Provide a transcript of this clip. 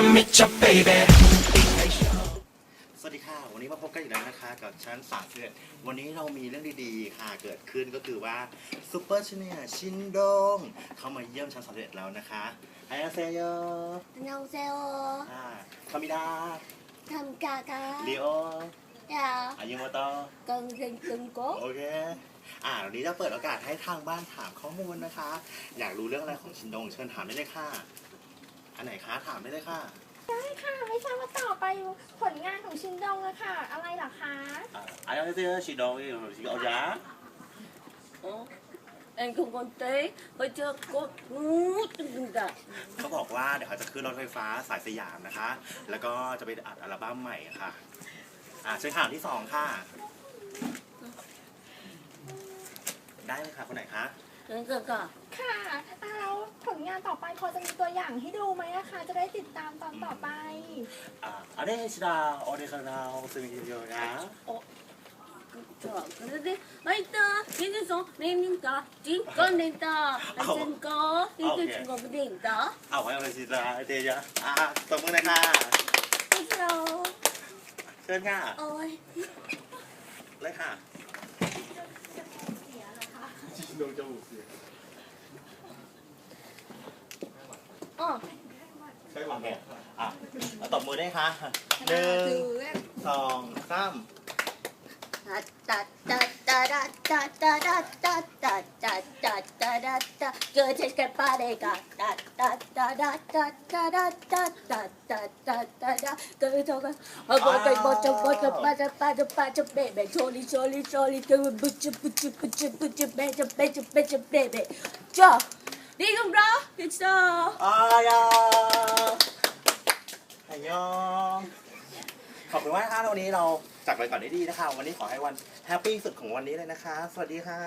Mitcha สวัสดีค่ะ วันนี้มาพบกันอีกแล้วนะคะ กับชั้นสามเพื่อวันนี้เรามีเรื่องดีๆ ค่ะ เกิดขึ้นก็คือว่าซูเปอร์ชเนียชินดงเขามาเยี่ยมชั้นสามเอ็ดแล้วนะคะไออาเซโยตันยองเซโอคามิดาทำกากาเลโอเดี๋ยวอายุโมโตกังกงกงโกโอเคอ่าวันนี้จะเปิดโอกาสให้ทางบ้านถามข้อมูลนะคะ อยากรู้เรื่องอะไรของชินดงเชิญถามได้เลยค่ะ อันไหนคะ ถามได้เลยค่ะ ได้ค่ะไม่ทราบว่าต่อไปผลงานของชินดงอะค่ะ อะไรเหรอคะ อ่าอันนี้เจอชินดงนี่ชิเอาจ้า 어? 앵콩 건데 어저 꽃무든가 เขาบอกว่าเดี๋ยวเขาจะขึ้นรถไฟฟ้าสายสยามนะคะ แล้วก็จะไปอัดอัลบั้มใหม่ค่ะ อ่าเชิญถามที่สองค่ะ ได้ไหมคะคนไหนคะ 그러니까 ค่ะแล้วผลงาน ต่อไปพอจะมีตัวอย่างให้ดูไหมอะคะจะได้ติดตามตอนต่อไปあアレンジだ俺がなお墨入りよなじゃあこれではいたゲネソンレンリンタジンコンレンタアセンコリテチゴブレンタเอาไว้เอาไปสิจ้าเดียวอะตบมือหน่อยค่ะこちらをเชิญค่ะおいเลยค่ะ โดนจมูกเสีย อ๋อใช่โอเอะแล้ตบมือได้วยค่ะหนึ่งสองสามตัดตัดตัดตัดตัดตัดตัดตัดตัดตัดตัดเกิดเช่นกันปาเดกาตัดตัดตัดตัดตัดตัดตัดตัดตัดตัดตัดเกิดเท่ากันเอาบอลไปบอลจะบอลจะปาจะปาจะปาจะเบะเบะโชลีโชลีโชลีเกิดบุจบุจบุจบุจเบะจะเบะจะเบะจะเบะเบะจ้า ไฮยองขอบคุณมากค่ะวันนี้เราจากไปก่อนได้ดีนะคะ วันนี้ขอให้วันแฮปปี้สุดของวันนี้เลยนะคะ สวัสดีค่ะ